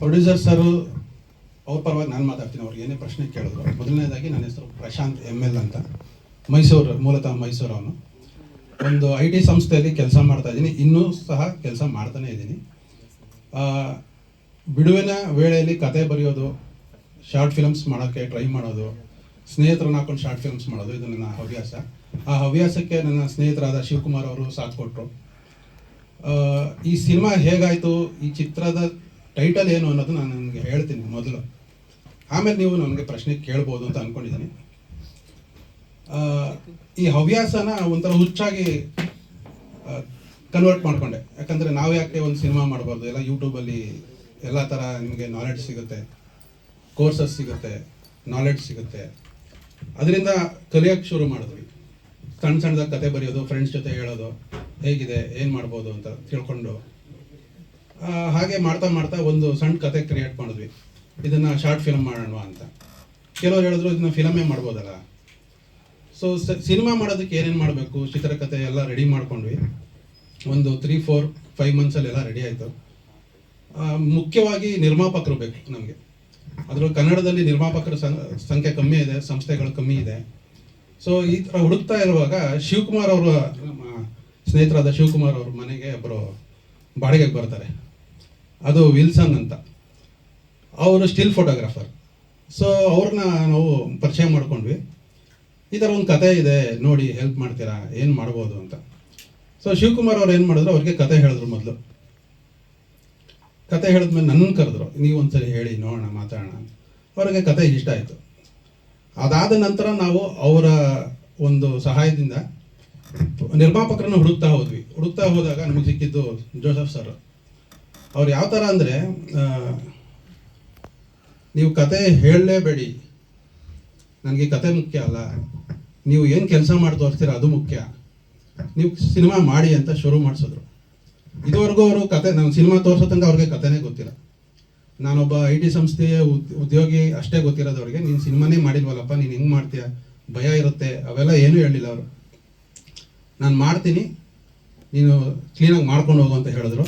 Producer sir, ಅವ್ರ ಪರವಾಗಿ ನಾನು ಮಾತಾಡ್ತೀನಿ. ಅವ್ರಿಗೆ ಏನೇ ಪ್ರಶ್ನೆ ಕೇಳಿದ್ರು. ಮೊದಲನೇದಾಗಿ ನನ್ನ ಹೆಸರು ಪ್ರಶಾಂತ್ ಎಂ ಎಲ್ ಅಂತ. ಮೈಸೂರು, ಮೂಲತಃ ಮೈಸೂರು ಅವನು. ಒಂದು ಐ ಟಿ ಸಂಸ್ಥೆಯಲ್ಲಿ ಕೆಲಸ ಮಾಡ್ತಾ ಇದ್ದೀನಿ. ಇನ್ನೂ ಸಹ ಕೆಲಸ ಮಾಡ್ತಾನೆ ಇದ್ದೀನಿ. ಬಿಡುವಿನ ವೇಳೆಯಲ್ಲಿ ಕತೆ ಬರೆಯೋದು, ಶಾರ್ಟ್ ಫಿಲಮ್ಸ್ ಮಾಡೋಕ್ಕೆ ಟ್ರೈ ಮಾಡೋದು, ಸ್ನೇಹಿತರನ್ನ ಹಾಕೊಂಡು ಶಾರ್ಟ್ ಫಿಲ್ಮ್ಸ್ ಮಾಡೋದು, ಇದು ನನ್ನ ಹವ್ಯಾಸ. ಆ ಹವ್ಯಾಸಕ್ಕೆ ನನ್ನ ಸ್ನೇಹಿತರಾದ ಶಿವಕುಮಾರ್ ಅವರು ಸಾಥ್ ಕೊಟ್ಟರು ಈ ಸಿನಿಮಾ ಹೇಗಾಯಿತು? ಈ ಚಿತ್ರದ ಟೈಟಲ್ ಏನು ಅನ್ನೋದು ನಾನು ನಿಮಗೆ ಹೇಳ್ತೀನಿ ಮೊದಲು. ಆಮೇಲೆ ನೀವು ನನಗೆ ಪ್ರಶ್ನೆ ಕೇಳ್ಬೋದು ಅಂತ ಅಂದ್ಕೊಂಡಿದ್ದೀನಿ ಈ ಹವ್ಯಾಸನ ಒಂಥರ ಹುಚ್ಚಾಗಿ ಕನ್ವರ್ಟ್ ಮಾಡಿಕೊಂಡೆ. ಯಾಕಂದರೆ ನಾವು ಯಾಕೆ ಒಂದು ಸಿನಿಮಾ ಮಾಡಬಾರ್ದು? ಎಲ್ಲ ಯೂಟ್ಯೂಬಲ್ಲಿ ಎಲ್ಲ ಥರ ನಿಮಗೆ ನಾಲೆಡ್ಜ್ ಸಿಗುತ್ತೆ. ಕೋರ್ಸಸ್ ಸಿಗುತ್ತೆ. ನಾಲೆಡ್ಜ್ ಸಿಗುತ್ತೆ. ಅದರಿಂದ ಕಲಿಯೋಕ್ಕೆ ಶುರು ಮಾಡಿದ್ವಿ. ಸಣ್ಣ ಸಣ್ಣದಾಗಿ ಕತೆ ಬರೆಯೋದು ಫ್ರೆಂಡ್ಸ್ ಜೊತೆ ಹೇಳೋದು. ಹೇಗಿದೆ, ಏನು ಮಾಡ್ಬೋದು ಅಂತ ತಿಳ್ಕೊಂಡು ಹಾಗೆ ಮಾಡ್ತಾ ಮಾಡ್ತಾ ಒಂದು ಸಣ್ಣ ಕತೆ ಕ್ರಿಯೇಟ್ ಮಾಡಿದ್ವಿ. ಇದನ್ನು ಶಾರ್ಟ್ ಫಿಲಮ್ ಮಾಡೋಣ ಅಂತ. ಕೆಲವರು ಹೇಳಿದ್ರು, ಇದನ್ನ ಫಿಲಮೇ ಮಾಡ್ಬೋದಲ್ಲ. ಸೊ ಸಿನಿಮಾ ಮಾಡೋದಕ್ಕೆ ಏನೇನು ಮಾಡಬೇಕು? ಚಿತ್ರಕಥೆ ಎಲ್ಲ ರೆಡಿ ಮಾಡ್ಕೊಂಡ್ವಿ. ಒಂದು ತ್ರೀ ಫೋರ್ ಫೈವ್ ಮಂತ್ಸಲ್ಲಿ ಎಲ್ಲ ರೆಡಿ ಆಯಿತು. ಮುಖ್ಯವಾಗಿ ನಿರ್ಮಾಪಕರು ಬೇಕು ನಮಗೆ. ಅದರಲ್ಲೂ ಕನ್ನಡದಲ್ಲಿ ನಿರ್ಮಾಪಕರ ಸಂಖ್ಯೆ ಕಮ್ಮಿ ಇದೆ, ಸಂಸ್ಥೆಗಳು ಕಮ್ಮಿ ಇದೆ. ಸೊ ಈ ಥರ ಹುಡುಕ್ತಾ ಇರುವಾಗ ಶಿವಕುಮಾರ್ ಅವರ ಸ್ನೇಹಿತರಾದ ಶಿವಕುಮಾರ್ ಅವ್ರ ಮನೆಗೆ ಒಬ್ಬರು ಬಾಡಿಗೆಗೆ ಬರ್ತಾರೆ. ಅದು ವಿಲ್ಸನ್ ಅಂತ. ಅವರು ಸ್ಟಿಲ್ ಫೋಟೋಗ್ರಾಫರ್. ಸೊ ಅವ್ರನ್ನ ನಾವು ಪರಿಚಯ ಮಾಡ್ಕೊಂಡ್ವಿ. ಈ ಥರ ಒಂದು ಕತೆ ಇದೆ, ನೋಡಿ ಹೆಲ್ಪ್ ಮಾಡ್ತೀರಾ, ಏನು ಮಾಡ್ಬೋದು ಅಂತ. ಸೊ ಶಿವಕುಮಾರ್ ಅವ್ರು ಏನು ಮಾಡಿದ್ರು, ಅವ್ರಿಗೆ ಕತೆ ಹೇಳಿದ್ರು ಮೊದಲು. ಕತೆ ಹೇಳಿದ್ಮೇಲೆ ನನ್ನನ್ನು ಕರೆದ್ರು, ನೀವು ಹೇಳಿ, ನೋಡೋಣ, ಮಾತಾಡೋಣ. ಅವ್ರಿಗೆ ಕತೆ ಇಷ್ಟ ಆಯಿತು. ಅದಾದ ನಂತರ ನಾವು ಅವರ ಒಂದು ಸಹಾಯದಿಂದ ನಿರ್ಮಾಪಕರನ್ನು ಹುಡುಕ್ತಾ ಹೋದ್ವಿ. ಹುಡುಕ್ತಾ ಹೋದಾಗ ನಮಗೆ ಸಿಕ್ಕಿದ್ದು ಜೋಸೆಫ್ ಸರ್. ಅವ್ರು ಯಾವ ಥರ ಅಂದರೆ ನೀವು ಕತೆ ಹೇಳಲೇಬೇಡಿ. ನನಗೆ ಕತೆ ಮುಖ್ಯ ಅಲ್ಲ. ನೀವು ಏನು ಕೆಲಸ ಮಾಡಿ ತೋರಿಸ್ತೀರ ಅದು ಮುಖ್ಯ. ನೀವು ಸಿನಿಮಾ ಮಾಡಿ ಅಂತ ಶುರು ಮಾಡಿಸಿದ್ರು. ಇದುವರೆಗೂ ಅವರು ಕತೆ ನಾನು ಸಿನಿಮಾ ತೋರಿಸೋ ತನಕ ಅವ್ರಿಗೆ ಕತೆನೇ ಗೊತ್ತಿಲ್ಲ. ನಾನೊಬ್ಬ ಐ ಟಿ ಸಂಸ್ಥೆಯ ಉದ್- ಉದ್ಯೋಗಿ ಅಷ್ಟೇ ಗೊತ್ತಿರೋದು ಅವ್ರಿಗೆ ನೀನು ಸಿನಿಮಾನೇ ಮಾಡಿಲ್ವಲ್ಲಪ್ಪ, ನೀನು ಹೆಂಗೆ ಮಾಡ್ತೀಯ, ಭಯ ಇರುತ್ತೆ, ಅವೆಲ್ಲ ಏನೂ ಹೇಳಿಲ್ಲ ಅವರು. ನಾನು ಮಾಡ್ತೀನಿ. ನೀನು ಕ್ಲೀನಾಗಿ ಮಾಡ್ಕೊಂಡು ಹೋಗು ಅಂತ ಹೇಳಿದ್ರು.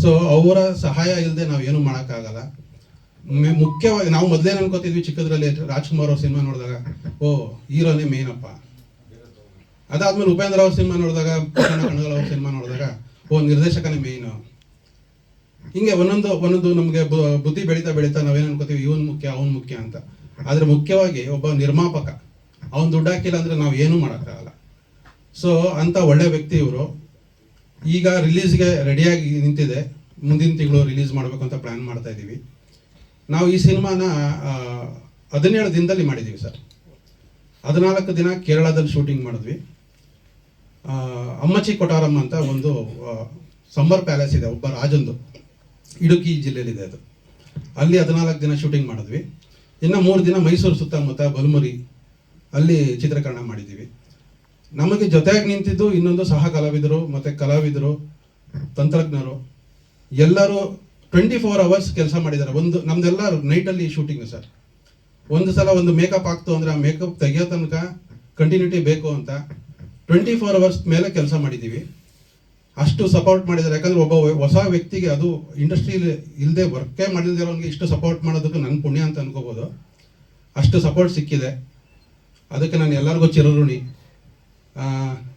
ಸೊ ಅವರ ಸಹಾಯ ಇಲ್ಲದೆ ನಾವು ಏನು ಮಾಡೋಕ್ಕಾಗಲ್ಲ ಮುಖ್ಯವಾಗಿ ನಾವು ಮೊದಲೇ ಅನ್ಕೋತಿದ್ವಿ ಚಿಕ್ಕದ್ರಲ್ಲಿ ರಾಜ್ಕುಮಾರ್ ಅವ್ರ ಸಿನಿಮಾ ನೋಡಿದಾಗ, ಓ, ಹೀರೋನೇ ಮೇನಪ್ಪ ಅದಾದ್ಮೇಲೆ ಉಪೇಂದ್ರ ಅವ್ರ ಸಿನಿಮಾ ನೋಡಿದಾಗ ಕಣಗಾಲ್ ಅವ್ರ ಸಿನಿಮಾ ನೋಡಿದಾಗ, ಓ, ನಿರ್ದೇಶಕನೇ ಮೇಯ್ನು ಹಿಂಗೆ ಒಂದೊಂದು ಒಂದೊಂದು ನಮಗೆ ಬುದ್ಧಿ ಬೆಳೀತಾ ಬೆಳೀತಾ ನಾವೇನು ಅನ್ಕೋತೀವಿ, ಇವನ್ ಮುಖ್ಯ, ಅವನ್ ಮುಖ್ಯ ಅಂತ. ಆದ್ರೆ ಮುಖ್ಯವಾಗಿ ಒಬ್ಬ ನಿರ್ಮಾಪಕ, ಅವನು ದುಡ್ಡು ಹಾಕಿಲ್ಲ ಅಂದ್ರೆ ನಾವು ಏನೂ ಮಾಡೋಕ್ಕಾಗಲ್ಲ. ಸೊ ಅಂತ ಒಳ್ಳೆ ವ್ಯಕ್ತಿ ಇವರು. ಈಗ ರಿಲೀಸ್ಗೆ ರೆಡಿಯಾಗಿ ನಿಂತಿದೆ. ಮುಂದಿನ ತಿಂಗಳು ರಿಲೀಸ್ ಮಾಡಬೇಕು ಅಂತ ಪ್ಲ್ಯಾನ್ ಮಾಡ್ತಾ ಇದ್ದೀವಿ. ನಾವು ಈ ಸಿನಿಮಾನ ಹದಿನೇಳು ದಿನದಲ್ಲಿ ಮಾಡಿದ್ದೀವಿ ಸರ್. ಹದಿನಾಲ್ಕು ದಿನ ಕೇರಳದಲ್ಲಿ ಶೂಟಿಂಗ್ ಮಾಡಿದ್ವಿ. ಅಮ್ಮಚಿ ಕೊಟಾರಮ್ಮ ಅಂತ ಒಂದು ಸಂಬರ್ ಪ್ಯಾಲೇಸ್ ಇದೆ, ಒಬ್ಬ ರಾಜಂದು. ಇಡುಕಿ ಜಿಲ್ಲೆಯಲ್ಲಿದೆ ಅದು. ಅಲ್ಲಿ ಹದಿನಾಲ್ಕು ದಿನ ಶೂಟಿಂಗ್ ಮಾಡಿದ್ವಿ. ಇನ್ನು ಮೂರು ದಿನ ಮೈಸೂರು ಸುತ್ತಮುತ್ತ ಬಲ್ಮುರಿ, ಅಲ್ಲಿ ಚಿತ್ರೀಕರಣ ಮಾಡಿದ್ದೀವಿ. ನಮಗೆ ಜೊತೆಯಾಗಿ ನಿಂತಿದ್ದು ಇನ್ನೊಂದು ಸಹ ಕಲಾವಿದರು ಮತ್ತು ಕಲಾವಿದರು, ತಂತ್ರಜ್ಞರು. ಎಲ್ಲರೂ ಟ್ವೆಂಟಿ ಫೋರ್ ಅವರ್ಸ್ ಕೆಲಸ ಮಾಡಿದ್ದಾರೆ. ಒಂದು, ನಮ್ದೆಲ್ಲ ನೈಟಲ್ಲಿ ಶೂಟಿಂಗ್ ಸರ್. ಒಂದು ಸಲ ಒಂದು ಮೇಕಪ್ ಆಗ್ತು ಅಂದರೆ ಆ ಮೇಕಪ್ ತೆಗಿಯೋ ತನಕ ಕಂಟಿನ್ಯೂಟಿ ಬೇಕು ಅಂತ ಟ್ವೆಂಟಿ ಫೋರ್ ಅವರ್ಸ್ ಮೇಲೆ ಕೆಲಸ ಮಾಡಿದ್ದೀವಿ. ಅಷ್ಟು ಸಪೋರ್ಟ್ ಮಾಡಿದ್ದಾರೆ. ಯಾಕಂದ್ರೆ ಒಬ್ಬ ಹೊಸ ವ್ಯಕ್ತಿಗೆ ಅದು ಇಂಡಸ್ಟ್ರಿಯಲ್ಲಿ ಇಲ್ಲದೆ ವರ್ಕೇ ಮಾಡಿಲ್ದಿರೋನ್ಗೆ ಇಷ್ಟು ಸಪೋರ್ಟ್ ಮಾಡೋದಕ್ಕೆ ನನ್ನ ಪುಣ್ಯ ಅಂತ ಅನ್ಕೋಬೋದು. ಅಷ್ಟು ಸಪೋರ್ಟ್ ಸಿಕ್ಕಿದೆ. ಅದಕ್ಕೆ ನಾನು ಎಲ್ಲರಿಗೂ ಚಿರಋಣಿ.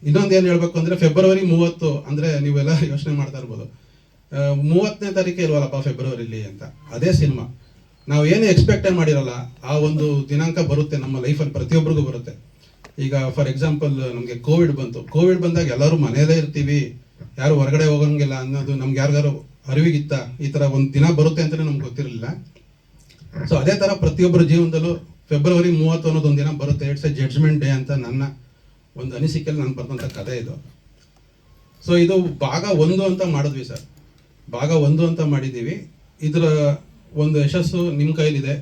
ಇನ್ನೊಂದು ಏನು ಹೇಳ್ಬೇಕು ಅಂದರೆ ಫೆಬ್ರವರಿ ಮೂವತ್ತು ಅಂದರೆ ನೀವೆಲ್ಲ ಯೋಚನೆ ಮಾಡ್ತಾ ಇರ್ಬೋದು. ಮೂವತ್ತನೇ ತಾರೀಕು ಇಲ್ವಲ್ಲಪ್ಪ ಫೆಬ್ರವರಿಲಿ ಅಂತ. ಅದೇ ಸಿನಿಮಾ. ನಾವು ಏನು ಎಕ್ಸ್ಪೆಕ್ಟೇ ಮಾಡಿರಲ್ಲ, ಆ ಒಂದು ದಿನಾಂಕ ಬರುತ್ತೆ ನಮ್ಮ ಲೈಫಲ್ಲಿ ಪ್ರತಿಯೊಬ್ಬರಿಗೂ ಬರುತ್ತೆ. ಈಗ ಫಾರ್ ಎಕ್ಸಾಂಪಲ್ ನಮಗೆ ಕೋವಿಡ್ ಬಂತು. ಕೋವಿಡ್ ಬಂದಾಗ ಎಲ್ಲರೂ ಮನೆಯಲ್ಲೇ ಇರ್ತೀವಿ. ಯಾರು ಹೊರಗಡೆ ಹೋಗಂಗಿಲ್ಲ ಅನ್ನೋದು ನಮ್ಗೆ ಯಾರಿಗಾರು ಅರಿವಿಗಿತ್ತ ಈ ಥರ ಒಂದು ದಿನ ಬರುತ್ತೆ ಅಂತಲೇ ನಮ್ಗೆ ಗೊತ್ತಿರಲಿಲ್ಲ. ಸೊ ಅದೇ ಥರ ಪ್ರತಿಯೊಬ್ಬರ ಜೀವನದಲ್ಲೂ ಫೆಬ್ರವರಿ ಮೂವತ್ತು ಅನ್ನೋದು ಒಂದು ದಿನ ಬರುತ್ತೆ. ಇಟ್ಸ್ ಎ ಜಡ್ಜ್ಮೆಂಟ್ ಡೇ ಅಂತ ನನ್ನ ಒಂದು ಅನಿಸಿಕೆಯಲ್ಲಿ ನಾನು ಬರೆದಂಥ ಕಥೆ ಇದು. ಸೊ ಇದು ಭಾಗ ಒಂದು ಅಂತ ಮಾಡಿದ್ವಿ ಸರ್. ಭಾಗ ಒಂದು ಅಂತ ಮಾಡಿದ್ದೀವಿ. ಇದರ ಒಂದು ಯಶಸ್ಸು ನಿಮ್ಮ ಕೈಲಿದೆ.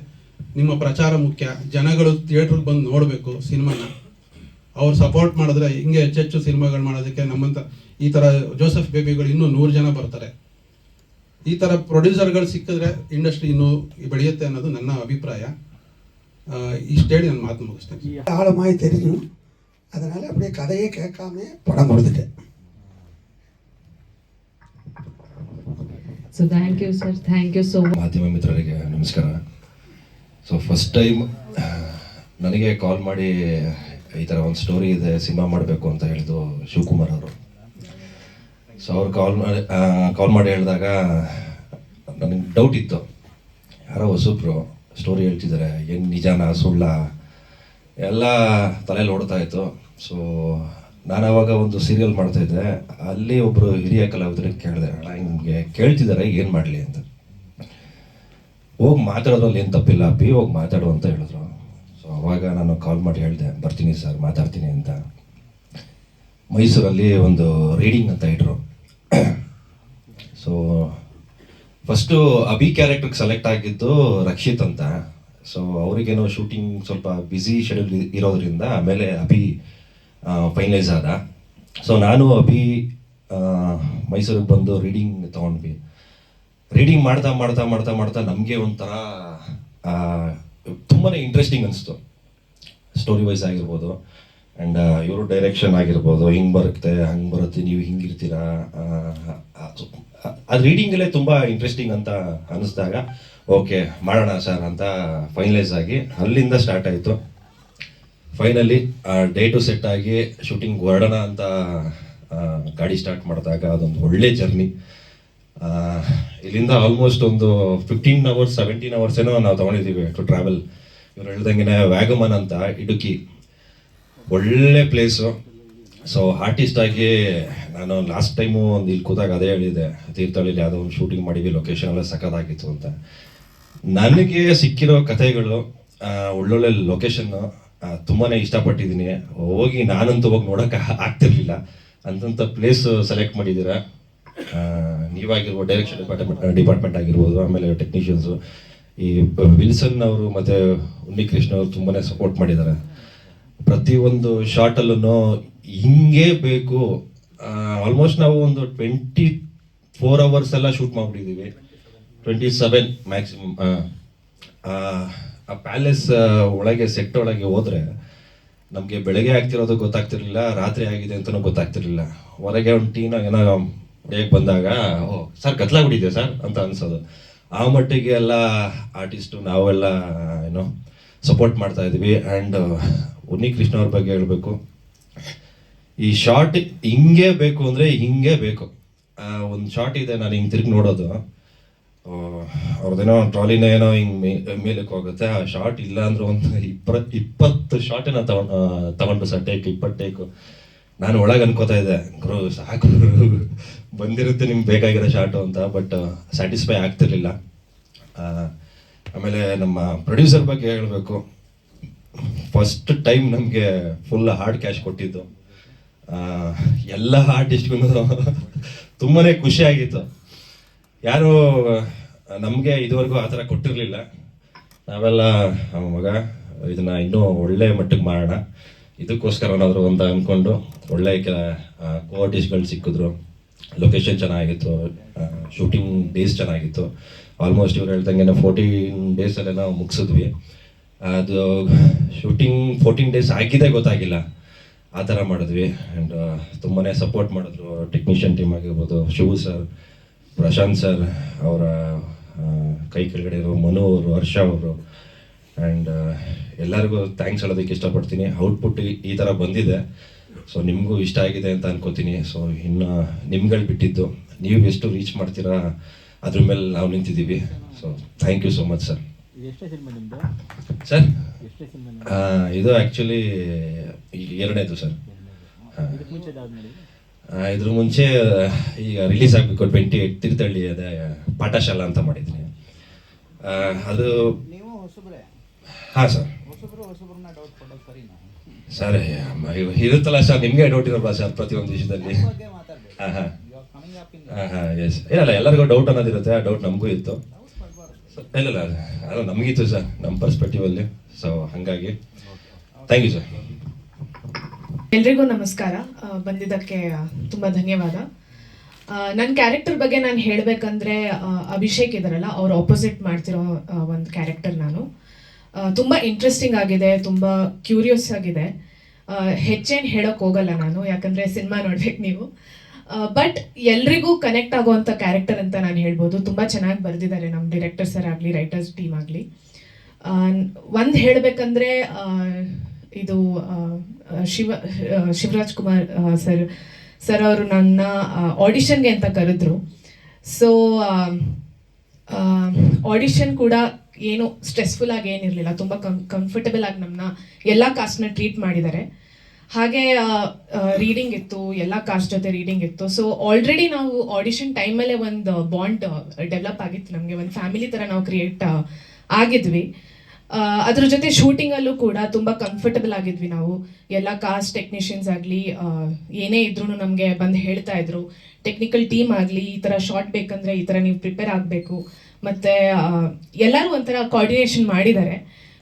ನಿಮ್ಮ ಪ್ರಚಾರ ಮುಖ್ಯ. ಜನಗಳು ಥಿಯೇಟ್ರಿಗೆ ಬಂದು ನೋಡಬೇಕು ಸಿನಿಮಾನ. ಅವ್ರು ಸಪೋರ್ಟ್ ಮಾಡಿದ್ರೆ ಹಿಂಗೆ ಹೆಚ್ಚೆಚ್ಚು ಸಿನಿಮಾಗಳು ಮಾಡೋದಕ್ಕೆ ನಮ್ಮಂಥ ಈ ಥರ ಜೋಸೆಫ್ ಬೇಬಿಗಳು ಇನ್ನೂ ನೂರು ಜನ ಬರ್ತಾರೆ. ಈ ಥರ ಪ್ರೊಡ್ಯೂಸರ್ಗಳು ಸಿಕ್ಕಿದ್ರೆ ಇಂಡಸ್ಟ್ರಿ ಇನ್ನೂ ಬೆಳೆಯುತ್ತೆ ಅನ್ನೋದು ನನ್ನ ಅಭಿಪ್ರಾಯ. ಇಷ್ಟೇಳಿ ನಾನು ಮಾತು ಮುಗಿಸ್ತೇನೆ. ಮಾಹಿತಿ அதனால் அப்படியே கதையே கேட்காம படம் கொடுத்துட்டேன் so thank you sir thank you so much ಮಾಧ್ಯಮ ಮಿತ್ರರಿಗೆ ನಮಸ್ಕಾರ ಸೊ ಫಸ್ಟ್ ಟೈಮ್ ನನಗೆ ಕಾಲ್ ಮಾಡಿ ಈ ಥರ ಒಂದು ಸ್ಟೋರಿ ಇದೆ ಸಿನಿಮಾ ಮಾಡಬೇಕು ಅಂತ ಹೇಳಿದ್ದು ಶಿವಕುಮಾರ್ ಅವರು ಸೊ ಅವ್ರು ಕಾಲ್ ಮಾಡಿ ಕಾಲ್ ಮಾಡಿ ಹೇಳಿದಾಗ ನನಗೆ ಡೌಟ್ ಇತ್ತು ಯಾರೋ ಹೊಸಬ್ರು ಸ್ಟೋರಿ ಹೇಳ್ತಿದ್ದಾರೆ ಏನು ನಿಜಾನ ಸುಳ್ಳ ಎಲ್ಲ ತಲೆಯಲ್ಲಿ ಓಡ್ತಾ ಇತ್ತು. ಸೊ ನಾನು ಅವಾಗ ಒಂದು ಸೀರಿಯಲ್ ಮಾಡ್ತಾ ಇದ್ದೆ. ಅಲ್ಲಿ ಒಬ್ಬರು ಹಿರಿಯ ಕಲಾವಿದರಿಗೆ ಕೇಳಿದೆ, ಅಣ್ಣ, ನಿಮಗೆ ಕೇಳ್ತಿದ್ದಾರೆ ಏನು ಮಾಡಲಿ ಅಂತ. ಹೋಗಿ ಮಾತಾಡೋದ್ರಲ್ಲಿ ಏನು ತಪ್ಪಿಲ್ಲ, ಅಪ್ಪಿ, ಹೋಗಿ ಮಾತಾಡು ಅಂತ ಹೇಳಿದ್ರು. ಸೊ ಅವಾಗ ನಾನು ಕಾಲ್ ಮಾಡಿ ಹೇಳಿದೆ, ಬರ್ತೀನಿ ಸರ್, ಮಾತಾಡ್ತೀನಿ ಅಂತ. ಮೈಸೂರಲ್ಲಿ ಒಂದು ರೀಡಿಂಗ್ ಅಂತ ಇಟ್ರು ಸೊ ಫಸ್ಟು ಅಭಿ ಕ್ಯಾರೆಕ್ಟ್ರಿಗೆ ಸೆಲೆಕ್ಟ್ ಆಗಿದ್ದು ರಕ್ಷಿತ್ ಅಂತ. ಸೊ ಅವರಿಗೇನೋ ಶೂಟಿಂಗ್ ಸ್ವಲ್ಪ ಬ್ಯುಸಿ ಶೆಡ್ಯೂಲ್ ಇರೋದ್ರಿಂದ ಆಮೇಲೆ ಅಭಿ ಫೈನಲೈಸ್ ಆದ. ಸೊ ನಾನು ಅಭಿ ಮೈಸೂರಿಗೆ ಬಂದು ರೀಡಿಂಗ್ ತೊಗೊಂಡ್ವಿ. ರೀಡಿಂಗ್ ಮಾಡ್ತಾ ಮಾಡ್ತಾ ಮಾಡ್ತಾ ಮಾಡ್ತಾ ನಮಗೆ ಒಂಥರ ತುಂಬಾ ಇಂಟ್ರೆಸ್ಟಿಂಗ್ ಅನಿಸ್ತು. ಸ್ಟೋರಿ ವೈಸ್ ಆಗಿರ್ಬೋದು ಆ್ಯಂಡ್ ಇವರು ಡೈರೆಕ್ಷನ್ ಆಗಿರ್ಬೋದು. ಹಿಂಗೆ ಬರುತ್ತೆ, ಹಂಗೆ ಬರುತ್ತೆ, ನೀವು ಹಿಂಗಿರ್ತೀರಾ ಅದು ರೀಡಿಂಗಲ್ಲೇ ತುಂಬ ಇಂಟ್ರೆಸ್ಟಿಂಗ್ ಅಂತ ಅನ್ನಿಸ್ದಾಗ ಓಕೆ ಮಾಡೋಣ ಸರ್ ಅಂತ ಫೈನಲೈಸ್ ಆಗಿ ಅಲ್ಲಿಂದ ಸ್ಟಾರ್ಟ್ ಆಯಿತು. ಫೈನಲಿ ಡೇಟು ಸೆಟ್ ಆಗಿ ಶೂಟಿಂಗ್ ಹೊರಡೋಣ ಅಂತ ಗಾಡಿ ಸ್ಟಾರ್ಟ್ ಮಾಡಿದಾಗ ಅದೊಂದು ಒಳ್ಳೆ ಜರ್ನಿ ಇಲ್ಲಿಂದ ಆಲ್ಮೋಸ್ಟ್ ಒಂದು ಫಿಫ್ಟೀನ್ ಅವರ್ಸ್ ಸೆವೆಂಟೀನ್ ಅವರ್ಸ್ ಏನೋ ನಾವು ತೊಗೊಂಡಿದ್ದೀವಿ ಟು ಟ್ರಾವೆಲ್ ಇವ್ರು ಹೇಳ್ದಂಗೆ ವ್ಯಾಗಮನ್ ಅಂತ ಇಡುಕಿ ಒಳ್ಳೆ ಪ್ಲೇಸು ಸೊ ಆರ್ಟಿಸ್ಟ್ ಆಗಿ ನಾನು ಲಾಸ್ಟ್ ಟೈಮು ಒಂದು ಇಲ್ಲಿ ಕೂತಾಗ ಅದೇ ಹೇಳಿದೆ ತೀರ್ಥಹಳ್ಳಿಲಿ ಯಾವುದೋ ಒಂದು ಶೂಟಿಂಗ್ ಮಾಡಿದ್ವಿ ಲೊಕೇಶನ್ ಎಲ್ಲ ಸಖತ್ತಾಗಿತ್ತು ಅಂತ. ನನಗೆ ಸಿಕ್ಕಿರೋ ಕಥೆಗಳು ಒಳ್ಳೊಳ್ಳೆ ಲೊಕೇಶನ್ನು ತುಂಬಾ ಇಷ್ಟಪಟ್ಟಿದ್ದೀನಿ. ಹೋಗಿ ನಾನಂತೂ ಹೋಗಿ ನೋಡೋಕೆ ಆಗ್ತಿರ್ಲಿಲ್ಲ. ಅಂತಂಥ ಪ್ಲೇಸ್ ಸೆಲೆಕ್ಟ್ ಮಾಡಿದ್ದೀರಾ. ನೀವಾಗಿರ್ಬೋದು ಡೈರೆಕ್ಷನ್ ಡಿಪಾರ್ಟ್ಮೆಂಟ್ ಡಿಪಾರ್ಟ್ಮೆಂಟ್ ಆಗಿರ್ಬೋದು, ಆಮೇಲೆ ಟೆಕ್ನಿಷಿಯನ್ಸು ಈ ವಿಲ್ಸನ್ ಅವರು ಮತ್ತು ಉನ್ನಿಕೃಷ್ಣ ಅವರು ತುಂಬಾ ಸಪೋರ್ಟ್ ಮಾಡಿದ್ದಾರೆ. ಪ್ರತಿಯೊಂದು ಶಾರ್ಟಲ್ಲೂ ಹಿಂಗೇ ಬೇಕು ಆಲ್ಮೋಸ್ಟ್ ನಾವು ಒಂದು ಟ್ವೆಂಟಿ ಫೋರ್ ಅವರ್ಸ್ ಎಲ್ಲ ಶೂಟ್ ಮಾಡಿಬಿಟ್ಟಿದ್ದೀವಿ. ಟ್ವೆಂಟಿ ಸೆವೆನ್ ಮ್ಯಾಕ್ಸಿಮಮ್ ಆ ಪ್ಯಾಲೇಸ್ ಒಳಗೆ ಸೆಟ್ ಒಳಗೆ ಹೋದ್ರೆ ನಮಗೆ ಬೆಳಗ್ಗೆ ಆಗ್ತಿರೋದು ಗೊತ್ತಾಗ್ತಿರ್ಲಿಲ್ಲ, ರಾತ್ರಿ ಆಗಿದೆ ಅಂತಲೂ ಗೊತ್ತಾಗ್ತಿರ್ಲಿಲ್ಲ. ಹೊರಗೆ ಒಂದು ಟೀನಾಗ ಏನೋ ಹೇಗೆ ಬಂದಾಗ, ಓ, ಸರ್, ಕತ್ಲಾಗ್ಬಿಟ್ಟಿದೆ ಸರ್ ಅಂತ ಅನ್ಸೋದು. ಆ ಮಟ್ಟಿಗೆ ಎಲ್ಲ ಆರ್ಟಿಸ್ಟು ನಾವೆಲ್ಲ ಏನೋ ಸಪೋರ್ಟ್ ಮಾಡ್ತಾ ಇದ್ವಿ ಆ್ಯಂಡ್ ಉನ್ನಿಕೃಷ್ಣ ಅವ್ರ ಬಗ್ಗೆ ಹೇಳಬೇಕು. ಈ ಶಾರ್ಟ್ ಹಿಂಗೆ ಬೇಕು ಅಂದರೆ ಹಿಂಗೆ ಬೇಕು. ಒಂದು ಶಾರ್ಟ್ ಇದೆ, ನಾನು ಹಿಂಗೆ ತಿರುಗಿ ನೋಡೋದು. ಅವ್ರದ್ದೇನೋ ಟ್ರಾಲಿನ ಏನೋ ಹಿಂಗೆ ಮೇಲಕ್ಕೆ ಹೋಗುತ್ತೆ. ಆ ಶಾರ್ಟ್ ಇಲ್ಲ ಅಂದ್ರೆ ಒಂದು ಇಪ್ಪತ್, ಇಪ್ಪತ್ತು ಶಾರ್ಟನ್ನ ತಗೊಂಡು ತಗೊಂಡು ಸರ್ ಟೇಕ್ ಇಪ್ಪತ್ತು ಟೇಕು ನಾನು ಒಳಗೆ ಅನ್ಕೋತಾ ಇದ್ದೆ, ಗುರು, ಸಾಕು. ಬಂದಿರುತ್ತೆ ನಿಮ್ಗೆ ಬೇಕಾಗಿರೋ ಶಾರ್ಟು ಅಂತ ಬಟ್ ಸ್ಯಾಟಿಸ್ಫೈ ಆಗ್ತಿರ್ಲಿಲ್ಲ. ಆಮೇಲೆ ನಮ್ಮ ಪ್ರೊಡ್ಯೂಸರ್ ಬಗ್ಗೆ ಹೇಳಬೇಕು. ಫಸ್ಟ್ ಟೈಮ್ ನಮಗೆ ಫುಲ್ ಹಾರ್ಡ್ ಕ್ಯಾಶ್ ಕೊಟ್ಟಿದ್ದು. ಎಲ್ಲ ಆರ್ಟಿಸ್ಟ್ಗೂ ತುಂಬಾ ಖುಷಿ ಆಗಿತ್ತು. ಯಾರು, ನಮಗೆ ಇದುವರೆಗೂ ಆ ಥರ ಕೊಟ್ಟಿರಲಿಲ್ಲ. ನಾವೆಲ್ಲ ಮಗ, ಇದನ್ನ ಇನ್ನೂ ಒಳ್ಳೆ ಮಟ್ಟಕ್ಕೆ ಮಾಡೋಣ. ಇದಕ್ಕೋಸ್ಕರ ಅನ್ನೋದ್ರು ಅಂತ ಅಂದ್ಕೊಂಡು ಒಳ್ಳೆ ಕೆಲ ಕೋ ಆರ್ಟಿಸ್ಟ್ಗಳು ಸಿಕ್ಕಿದ್ರು. ಲೊಕೇಶನ್ ಚೆನ್ನಾಗಿತ್ತು ಶೂಟಿಂಗ್ ಡೇಸ್ ಚೆನ್ನಾಗಿತ್ತು. ಆಲ್ಮೋಸ್ಟ್ ಇವ್ರು ಹೇಳ್ದಂಗೆ ಫೋರ್ಟೀನ್ ನಾವು ಮುಗಿಸಿದ್ವಿ. ಅದು ಶೂಟಿಂಗ್ ಫೋರ್ಟೀನ್ ಡೇಸ್ ಆಗಿದೆ ಗೊತ್ತಾಗಿಲ್ಲ. ಆ ಥರ ಮಾಡಿದ್ವಿ. ಆ್ಯಂಡ್ ತುಂಬಾ ಸಪೋರ್ಟ್ ಮಾಡಿದ್ರು ಟೆಕ್ನಿಷಿಯನ್ ಟೀಮ್ ಆಗಿರ್ಬೋದು. ಶಿವು ಸರ್ ಪ್ರಶಾಂತ್ ಸರ್ ಅವರ ಕೈ ಕೆಳಗಡೆ ಇರೋ ಮನು ಅವರು, ಹರ್ಷ ಅವರು. ಆ್ಯಂಡ್ ಎಲ್ಲರಿಗೂ ಥ್ಯಾಂಕ್ಸ್ ಹೇಳೋದಕ್ಕೆ ಇಷ್ಟಪಡ್ತೀನಿ. ಔಟ್ಪುಟ್ ಈ ಥರ ಬಂದಿದೆ. ಸೊ ನಿಮಗೂ ಇಷ್ಟ ಆಗಿದೆ ಅಂತ ಅನ್ಕೋತೀನಿ. ಸೊ ಇನ್ನು ನಿಮ್ಗಳು ಬಿಟ್ಟಿದ್ದು, ನೀವು ಎಷ್ಟು ರೀಚ್ ಮಾಡ್ತೀರಾ, ಅದ್ರ ಮೇಲೆ ನಾವು ನಿಂತಿದ್ದೀವಿ. So thank you so much sir sir? ಇದು ಆ್ಯಕ್ಚುಲಿ ಎರಡನೇದು ಸರ್. ಇದ್ರ ಮುಂಚೆ ಈಗ ರಿಲೀಸ್ ಆಗಬೇಕು ಟ್ವೆಂಟಿ ಏಟ್ ತಿರ್ತಳ್ಳಿ ಅದೇ ಪಾಠಶಾಲಾ ಅಂತ ಮಾಡಿದ್ದೀನಿ. ಆ, ಅದು ನೀವು ಹೊಸಬ್ರೆ. ಹಾಂ ಸರ್. ಹೊಸಬ್ರು ಹೊಸಬ್ರನ್ನ ಡೌಟ್ ಕೊಡೋದು ಸರಿನಾ? ಸರ್ ಇರುತ್ತಲ್ಲ ಸರ್ ನಿಮಗೆ ಡೌಟ್ ಇರಲ್ಲ ಸರ್ ಪ್ರತಿಯೊಂದು ವಿಷಯದಲ್ಲಿ? ಹಾಂ ಹಾಂ ಹಾಂ ಹಾಂ ಎಸ್ ಇಲ್ಲ ಎಲ್ಲರಿಗೂ ಡೌಟ್ ಅನ್ನೋದಿರುತ್ತೆ ಆ ಡೌಟ್ ನಮಗೂ ಇತ್ತು. ಇಲ್ಲ ಅಲ್ಲ ನಮಗಿತ್ತು ಸರ್ ನಮ್ಮ ಪರ್ಸ್ಪೆಕ್ಟಿವಲ್ಲಿ ಸೊ ಹಾಗಾಗಿ. ಥ್ಯಾಂಕ್ ಯು ಸರ್ ಎಲ್ರಿಗೂ ನಮಸ್ಕಾರ. ಬಂದಿದ್ದಕ್ಕೆ ಆ, ತುಂಬಾ ಧನ್ಯವಾದ. ನನ್ನ ಕ್ಯಾರೆಕ್ಟರ್ ಬಗ್ಗೆ ನಾನು ಹೇಳಬೇಕಂದ್ರೆ ಅಭಿಷೇಕ್ ಇದಾರಲ್ಲ ಅವ್ರ ಆಪೋಸಿಟ್ ಮಾಡ್ತಿರೋ ಒಂದು ಕ್ಯಾರೆಕ್ಟರ್ ನಾನು. ಆ, ತುಂಬಾ ಇಂಟ್ರೆಸ್ಟಿಂಗ್ ಆಗಿದೆ ತುಂಬಾ ಕ್ಯೂರಿಯಸ್ ಆಗಿದೆ. ಹೆಚ್ಚೇನು ಹೇಳಕ್ ಹೋಗಲ್ಲ ನಾನು ಯಾಕಂದ್ರೆ ಸಿನಿಮಾ ನೋಡ್ಬೇಕು ನೀವು. ಬಟ್ ಎಲ್ರಿಗೂ ಕನೆಕ್ಟ್ ಆಗುವಂಥ ಕ್ಯಾರೆಕ್ಟರ್ ಅಂತ ನಾನು ಹೇಳ್ಬೋದು. ತುಂಬ ಚೆನ್ನಾಗಿ ಬರೆದಿದ್ದಾರೆ ನಮ್ಮ ಡೈರೆಕ್ಟರ್ ಸರ್ ಆಗಲಿ ರೈಟರ್ಸ್ ಟೀಮ್ ಆಗಲಿ. ಒಂದು ಹೇಳಬೇಕಂದ್ರೆ ಇದು ಶಿವ ಶಿವರಾಜ್ ಕುಮಾರ್ ಸರ್ ಸರ್ ಅವರು ನನ್ನ ಆಡಿಷನ್ಗೆ ಅಂತ ಕರೆದ್ರು. ಸೊ ಆಡಿಷನ್ ಕೂಡ ಏನು ಸ್ಟ್ರೆಸ್ಫುಲ್ ಆಗಿ ಏನಿರಲಿಲ್ಲ. ತುಂಬ ಕಂ ಕಂಫರ್ಟಬಲ್ ಆಗಿ ನಮ್ಮನ್ನ ಎಲ್ಲ ಕಾಸ್ಟ್ನ ಟ್ರೀಟ್ ಮಾಡಿದ್ದಾರೆ. ಹಾಗೆ ರೀಡಿಂಗ್ ಇತ್ತು, ಎಲ್ಲ ಕಾಸ್ಟ್ ಜೊತೆ ರೀಡಿಂಗ್ ಇತ್ತು. ಸೊ ಆಲ್ರೆಡಿ ನಾವು ಆಡಿಷನ್ ಟೈಮಲ್ಲೇ ಒಂದು ಬಾಂಡ್ ಡೆವಲಪ್ ಆಗಿತ್ತು ನಮಗೆ. ಒಂದು ಫ್ಯಾಮಿಲಿ ಥರ ನಾವು ಕ್ರಿಯೇಟ್ ಆಗಿದ್ವಿ. ಅದ್ರ ಜೊತೆ ಶೂಟಿಂಗಲ್ಲೂ ಕೂಡ ತುಂಬ ಕಂಫರ್ಟಬಲ್ ಆಗಿದ್ವಿ ನಾವು. ಎಲ್ಲ ಕಾಸ್ಟ್ ಟೆಕ್ನಿಷಿಯನ್ಸ್ ಆಗಲಿ ಏನೇ ಇದ್ರೂ ನಮಗೆ ಬಂದು ಹೇಳ್ತಾ ಇದ್ರು. ಟೆಕ್ನಿಕಲ್ ಟೀಮ್ ಆಗಲಿ, ಈ ಥರ ಶಾರ್ಟ್ ಬೇಕಂದ್ರೆ ಈ ಥರ ನೀವು ಪ್ರಿಪೇರ್ ಆಗಬೇಕು. ಮತ್ತು ಎಲ್ಲರೂ ಒಂಥರ ಕೋಆರ್ಡಿನೇಷನ್ ಮಾಡಿದ್ದಾರೆ.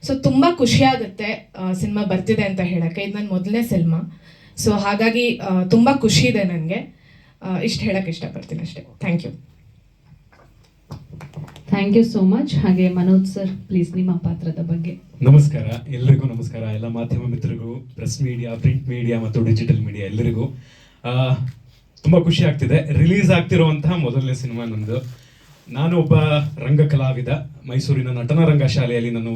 ಸೊ ತುಂಬ ಖುಷಿ ಆಗುತ್ತೆ ಸಿನಿಮಾ ಬರ್ತಿದೆ ಅಂತ ಹೇಳಕ್ಕೆ. ಇದು ನನ್ನ ಮೊದಲನೇ ಸಿನಿಮಾ. ಸೊ ಹಾಗಾಗಿ ತುಂಬಾ ಖುಷಿ ಇದೆ ನನಗೆ ಇಷ್ಟು ಹೇಳಕ್ಕೆ ಇಷ್ಟಪಡ್ತೀನಿ ಅಷ್ಟೇ. Thank you thank you so much ಹಾಗೆ ಮನೋಜ್ ಸರ್ ಪ್ಲೀಸ್ ನಿಮ್ಮ ಪಾತ್ರದ ಬಗ್ಗೆ. ನಮಸ್ಕಾರ. ಎಲ್ಲರಿಗೂ ನಮಸ್ಕಾರ. ಎಲ್ಲ ಮಾಧ್ಯಮ ಮಿತ್ರರಿಗೂ ಪ್ರೆಸ್ ಮೀಡಿಯಾ ಪ್ರಿಂಟ್ ಮೀಡಿಯಾ ಮತ್ತು ಡಿಜಿಟಲ್ ಮೀಡಿಯಾ ಎಲ್ಲರಿಗೂ ಆ, ತುಂಬಾ ಖುಷಿ ಆಗ್ತಿದೆ. ರಿಲೀಸ್ ಆಗ್ತಿರುವಂತಹ ಮೊದಲನೇ ಸಿನಿಮಾ ನಂದು ನಾನು ಒಬ್ಬ ರಂಗ ಕಲಾವಿದ ಮೈಸೂರಿನ ನಟನ ರಂಗ ಶಾಲೆಯಲ್ಲಿ ನಾನು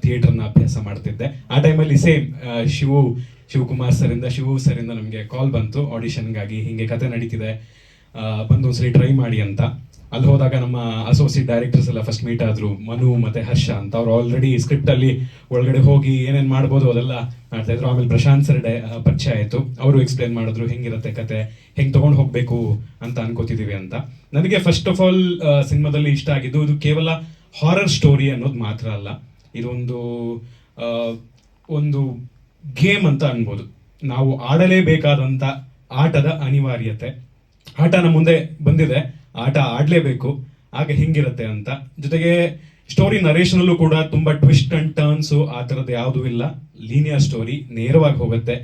ಥಿಯೇಟರ್ನ ಅಭ್ಯಾಸ ಮಾಡ್ತಿದ್ದೆ. ಆ ಟೈಮಲ್ಲಿ ಸೇಮ್ ಶಿವು, ಶಿವಕುಮಾರ್ ಸರಿಂದ ಶಿವು ಸರಿಂದ ನಮಗೆ ಕಾಲ್ ಬಂತು. ಆಡಿಷನ್ಗಾಗಿ ಹಿಂಗೆ ಕತೆ ನಡೀತಿದೆ. ಬಂದು ಒಂದ್ಸಲಿ ಟ್ರೈ ಮಾಡಿ ಅಂತ. ಅಲ್ಲಿ ಹೋದಾಗ ನಮ್ಮ ಅಸೋಸಿಯೇಟ್ ಡೈರೆಕ್ಟರ್ಸ್ ಎಲ್ಲ ಫಸ್ಟ್ ಮೀಟ್ ಆದ್ರು. ಮನು ಮತ್ತೆ ಹರ್ಷ ಅಂತ ಅವ್ರು ಆಲ್ರೆಡಿ ಸ್ಕ್ರಿಪ್ಟ್ ಅಲ್ಲಿ ಒಳಗಡೆ ಹೋಗಿ ಏನೇನ್ ಮಾಡ್ಬೋದು ಅದೆಲ್ಲ ಮಾಡ್ತಾ ಇದ್ರು. ಆಮೇಲೆ ಪ್ರಶಾಂತ್ ಸರ್ ಡೈ- ಪರಿಚಯ ಆಯ್ತು. ಅವರು ಎಕ್ಸ್ಪ್ಲೇನ್ ಮಾಡಿದ್ರು ಹೆಂಗಿರುತ್ತೆ ಕತೆ, ಹೆಂಗ್ ತಗೊಂಡ್ ಹೋಗ್ಬೇಕು ಅಂತ ಅನ್ಕೋತಿದೀವಿ ಅಂತ. ನನಗೆ ಫಸ್ಟ್ ಆಫ್ ಆಲ್ ಸಿನಿಮಾದಲ್ಲಿ ಇಷ್ಟ ಆಗಿದ್ದು ಇದು ಕೇವಲ ಹಾರರ್ ಸ್ಟೋರಿ ಅನ್ನೋದು ಮಾತ್ರ ಅಲ್ಲ. ಇದೊಂದು ಒಂದು ಗೇಮ್ ಅಂತ ಅನ್ಬೋದು. ನಾವು ಆಡಲೇಬೇಕಾದಂತ ಆಟದ ಅನಿವಾರ್ಯತೆ. ಆಟ ನಮ್ಮ ಮುಂದೆ ಬಂದಿದೆ. ಆಟ ಆಡ್ಲೇಬೇಕು ಆಗ ಹಿಂಗಿರುತ್ತೆ ಅಂತ. ಜೊತೆಗೆ ಸ್ಟೋರಿ ನರೇಷನಲ್ಲೂ ಕೂಡ ತುಂಬಾ ಟ್ವಿಸ್ಟ್ ಅಂಡ್ ಟರ್ನ್ಸ್ ಆ ಥರದ್ದು ಯಾವುದೂ ಇಲ್ಲ. ಲೀನಿಯರ್ ಸ್ಟೋರಿ ನೇರವಾಗಿ ಹೋಗುತ್ತೆ.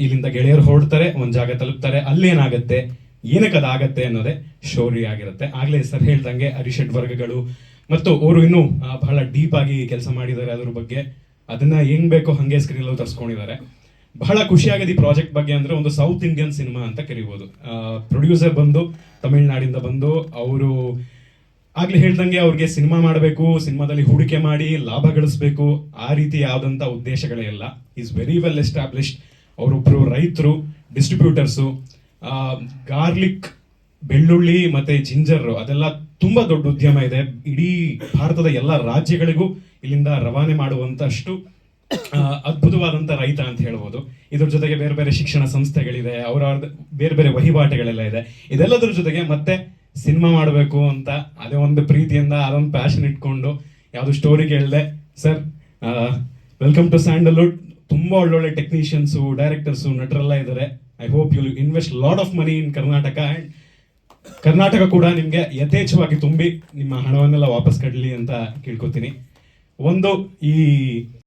ಇಲ್ಲಿಂದ ಗೆಳೆಯರು ಹೊರಡ್ತಾರೆ, ಒಂದ್ ಜಾಗ ತಲುಪ್ತಾರೆ ಅಲ್ಲೇನಾಗತ್ತೆ ಏನಕ್ಕೆ ಅದಾಗತ್ತೆ ಅನ್ನೋದೇ ಸ್ಟೋರಿ ಆಗಿರುತ್ತೆ. ಆಗ್ಲೇ ಸರ್ ಹೇಳ್ದಂಗೆ ಅರಿಷಡ್ ವರ್ಗಗಳು ಮತ್ತು ಅವರು ಇನ್ನೂ ಬಹಳ ಡೀಪ್ ಆಗಿ ಕೆಲಸ ಮಾಡಿದ್ದಾರೆ ಅದ್ರ ಬಗ್ಗೆ. ಅದನ್ನ ಹೆಂಗ್ ಬೇಕೋ ಹಂಗೆ ಸ್ಕ್ರೀನ್ ತರ್ಸ್ಕೊಂಡಿದ್ದಾರೆ. ಬಹಳ ಖುಷಿಯಾಗಿದೆ ಈ ಪ್ರಾಜೆಕ್ಟ್ ಬಗ್ಗೆ ಅಂದ್ರೆ ಒಂದು ಸೌತ್ ಇಂಡಿಯನ್ ಸಿನಿಮಾ ಅಂತ ಕರಿಬೋದು. ಪ್ರೊಡ್ಯೂಸರ್ ಬಂದು ತಮಿಳ್ನಾಡಿಂದ ಬಂದು ಅವರು ಆಗ್ಲೇ ಹೇಳ್ದಂಗೆ ಅವ್ರಿಗೆ ಸಿನಿಮಾ ಮಾಡಬೇಕು ಸಿನಿಮಾದಲ್ಲಿ ಹೂಡಿಕೆ ಮಾಡಿ, ಲಾಭ ಗಳಿಸಬೇಕು, ಆ ರೀತಿ ಯಾವ್ದಂತ ಉದ್ದೇಶಗಳೇ ಇಲ್ಲ. ಈಸ್ ವೆರಿ ವೆಲ್ ಎಸ್ಟಾಬ್ಲಿಷ್ಡ್ ಅವರೊಬ್ರು ರೈತರು ಡಿಸ್ಟ್ರಿಬ್ಯೂಟರ್ಸು ಗಾರ್ಲಿಕ್ ಬೆಳ್ಳುಳ್ಳಿ ಮತ್ತೆ ಜಿಂಜರ್ ಅದೆಲ್ಲ ತುಂಬಾ ದೊಡ್ಡ ಉದ್ಯಮ ಇದೆ. ಇಡೀ ಭಾರತದ ಎಲ್ಲ ರಾಜ್ಯಗಳಿಗೂ ಇಲ್ಲಿಂದ ರವಾನೆ ಮಾಡುವಂತಷ್ಟು ಆ, ಅದ್ಭುತವಾದಂತ ರೈತ ಅಂತ ಹೇಳ್ಬೋದು. ಇದ್ರ ಜೊತೆಗೆ ಬೇರೆ ಬೇರೆ ಶಿಕ್ಷಣ ಸಂಸ್ಥೆಗಳಿದೆ ಅವರ ಬೇರೆ ಬೇರೆ ವಹಿವಾಟುಗಳೆಲ್ಲ ಇದೆ. ಇದೆಲ್ಲದ್ರ ಜೊತೆಗೆ ಮತ್ತೆ ಸಿನಿಮಾ ಮಾಡಬೇಕು ಅಂತ ಅದೇ ಒಂದು ಪ್ರೀತಿಯಿಂದ ಅದೊಂದು ಪ್ಯಾಷನ್ ಇಟ್ಕೊಂಡು ಯಾವುದು ಸ್ಟೋರಿ ಕೇಳಿದೆ ಸರ್ ವೆಲ್ಕಮ್ ಟು ಸ್ಯಾಂಡಲ್ವುಡ್ ತುಂಬಾ ಒಳ್ಳೊಳ್ಳೆ ಟೆಕ್ನಿಷಿಯನ್ಸು ಡೈರೆಕ್ಟರ್ಸು ನಟರೆಲ್ಲ ಇದ್ದಾರೆ I hope you invest lot of money in Karnataka and Karnataka ಕೂಡ ನಿಮಗೆ ಯಥೇಚ್ಛವಾಗಿ ತುಂಬಿ ನಿಮ್ಮ ಹಣವನ್ನೆಲ್ಲ ವಾಪಸ್ ಕಟ್ಟಲಿ ಅಂತ ಕೇಳ್ಕೊತೀನಿ. ಒಂದು ಈ